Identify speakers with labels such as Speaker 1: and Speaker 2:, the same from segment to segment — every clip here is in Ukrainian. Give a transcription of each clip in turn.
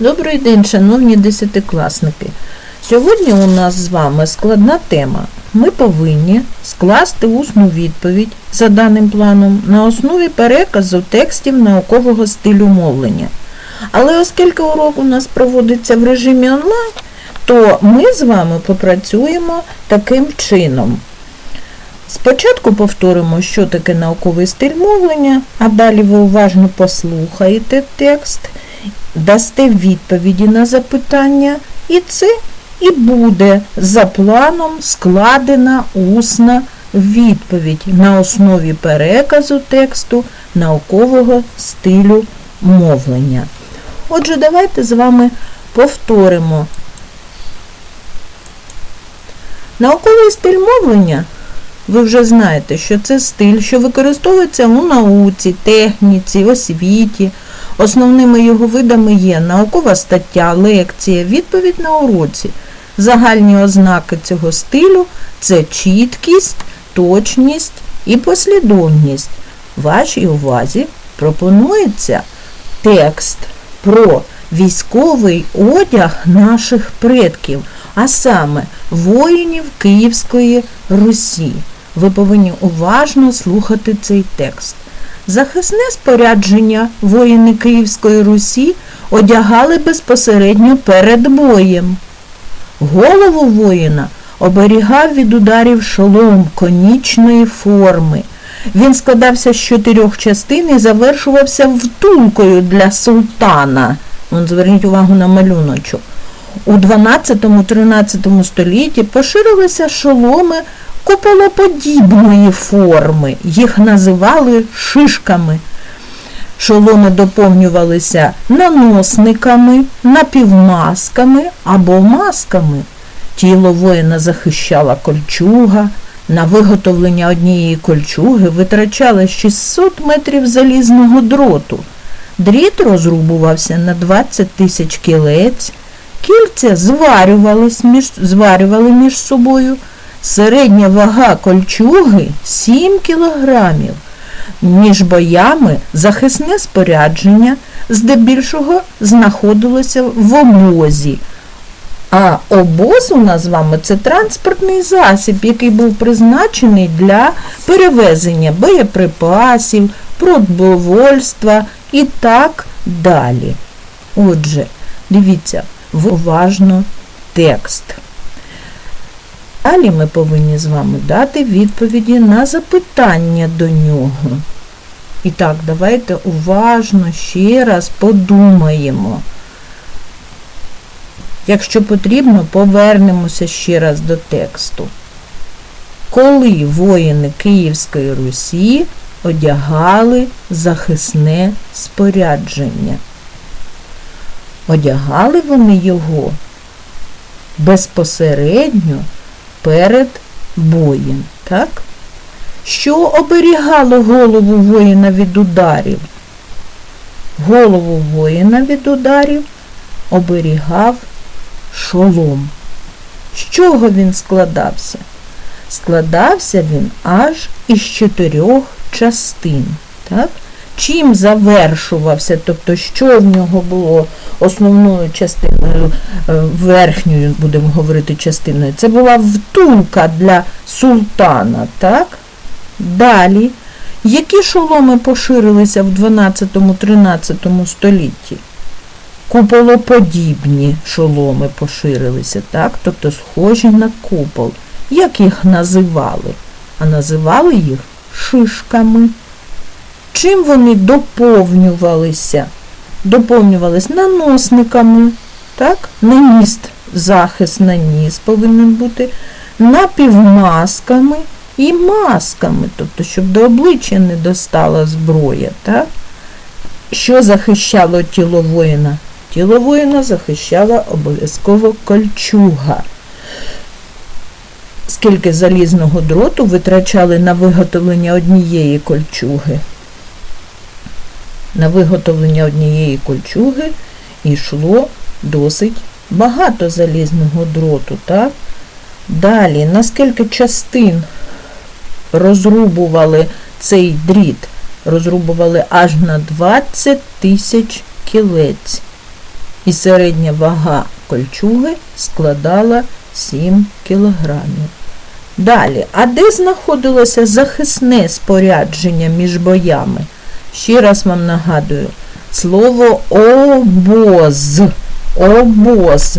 Speaker 1: Добрий день, шановні десятикласники. Сьогодні у нас з вами складна тема. Ми повинні скласти усну відповідь за даним планом на основі переказу текстів наукового стилю мовлення. Але оскільки урок у нас проводиться в режимі онлайн, то ми з вами попрацюємо таким чином. Спочатку повторимо, що таке науковий стиль мовлення, а далі ви уважно послухаєте текст, дасте відповіді на запитання, і це і буде за планом складена усна відповідь на основі переказу тексту наукового стилю мовлення. Отже, давайте з вами повторимо. Науковий стиль мовлення ви вже знаєте, що це стиль, що використовується у науці, техніці, освіті. Основними його видами є наукова стаття, лекція, відповідь на уроці. Загальні ознаки цього стилю це чіткість, точність і послідовність. Вашій увазі пропонується текст про військовий одяг наших предків, а саме воїнів Київської Русі. Ви повинні уважно слухати цей текст. Захисне спорядження воїни Київської Русі одягали безпосередньо перед боєм. Голову воїна оберігав від ударів шолом конічної форми. Він складався з чотирьох частин і завершувався втулкою для султана. Вон, зверніть увагу на малюночок. У 12-13 столітті поширилися шоломи куполоподібної форми. Їх називали шишками. Шоломи доповнювалися наносниками, напівмасками або масками. Тіло воїна захищала кольчуга. На виготовлення однієї кольчуги витрачали 600 метрів залізного дроту. Дріт розрубувався на 20 тисяч кілець, кільця зварювались між, зварювали між собою. Середня вага кольчуги 7 кілограмів. Між боями захисне спорядження здебільшого знаходилося в обозі. А обоз у нас з вами це транспортний засіб, який був призначений для перевезення боєприпасів, продовольства і так далі. Отже, дивіться, уважно текст. Далі ми повинні з вами дати відповіді на запитання до нього. І так, давайте уважно ще раз подумаємо. Якщо потрібно, повернемося ще раз до тексту. Коли воїни Київської Русі одягали захисне спорядження? Одягали вони його безпосередньо перед боєм, так? Що оберігало голову воїна від ударів? Голову воїна від ударів оберігав шолом. З чого він складався? Складався він аж із чотирьох частин. Так? Чим завершувався, тобто, що в нього було основною частиною, е, верхньою, будемо говорити, частиною, це була втулка для султана. так? Далі, які шоломи поширилися в 12-13 столітті? Куполоподібні шоломи поширилися, так? тобто схожі на купол. Як їх називали? А називали їх шишками. Чим вони доповнювалися? Доповнювалися наносниками, так? Наніст, захист на ніс повинен бути, напівмасками і масками, тобто, щоб до обличчя не достала зброя. так? Що захищало тіло воїна? Тіло воїна захищала обов'язково кольчуга. Скільки залізного дроту витрачали на виготовлення однієї кольчуги? На виготовлення однієї кольчуги йшло досить багато залізного дроту. так? Далі, наскільки частин розрубували цей дріт? Розрубували аж на 20 тисяч кілець. і середня вага кольчуги складала 7 кілограмів. Далі, а де знаходилося захисне спорядження між боями? Ще раз вам нагадую, слово обоз. Обоз.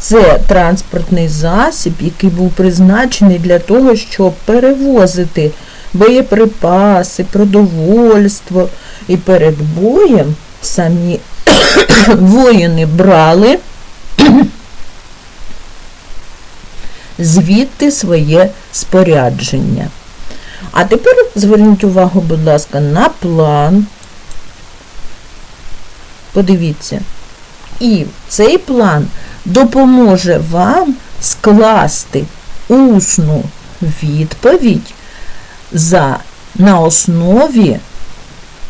Speaker 1: Це транспортний засіб, який був призначений для того, щоб перевозити боєприпаси, продовольство. І перед боєм самі воїни брали звідти своє спорядження. А тепер зверніть увагу, будь ласка, на план. Подивіться. І цей план допоможе вам скласти усну відповідь за, на основі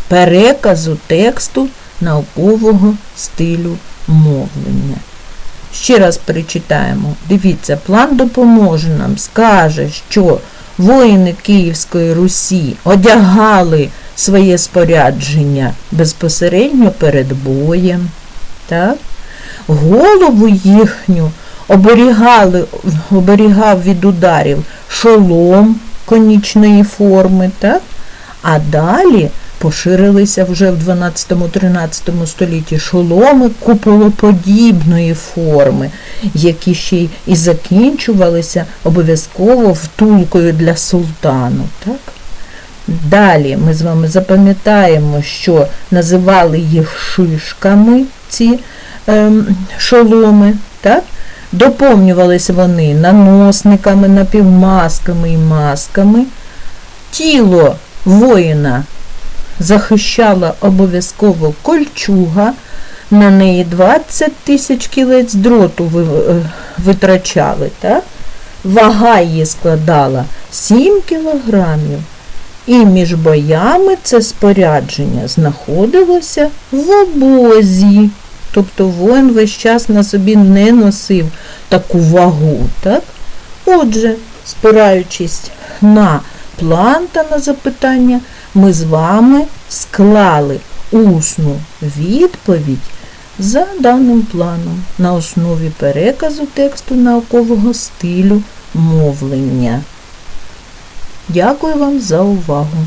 Speaker 1: переказу тексту наукового стилю мовлення. Ще раз перечитаємо. Дивіться, план допоможе нам, скаже, що воїни Київської Русі одягали своє спорядження безпосередньо перед боєм. Так? Голову їхню оберігали, оберігав від ударів шолом конічної форми, так? а далі поширилися вже в 12-13 столітті шоломи куполоподібної форми, які ще і закінчувалися обов'язково втулкою для султану. Так? Далі ми з вами запам'ятаємо, що називали їх шишками, ці ем, шоломи. Так? Доповнювалися вони наносниками, напівмасками і масками. Тіло воїна захищала обов'язково кольчуга, на неї 20 тисяч кілець дроту е, витрачали. Так? Вага її складала 7 кілограмів. І між боями це спорядження знаходилося в обозі. Тобто воїн весь час на собі не носив таку вагу. Так? Отже, спираючись на план та на запитання, ми з вами склали усну відповідь за даним планом на основі переказу тексту наукового стилю мовлення. Дякую вам за увагу!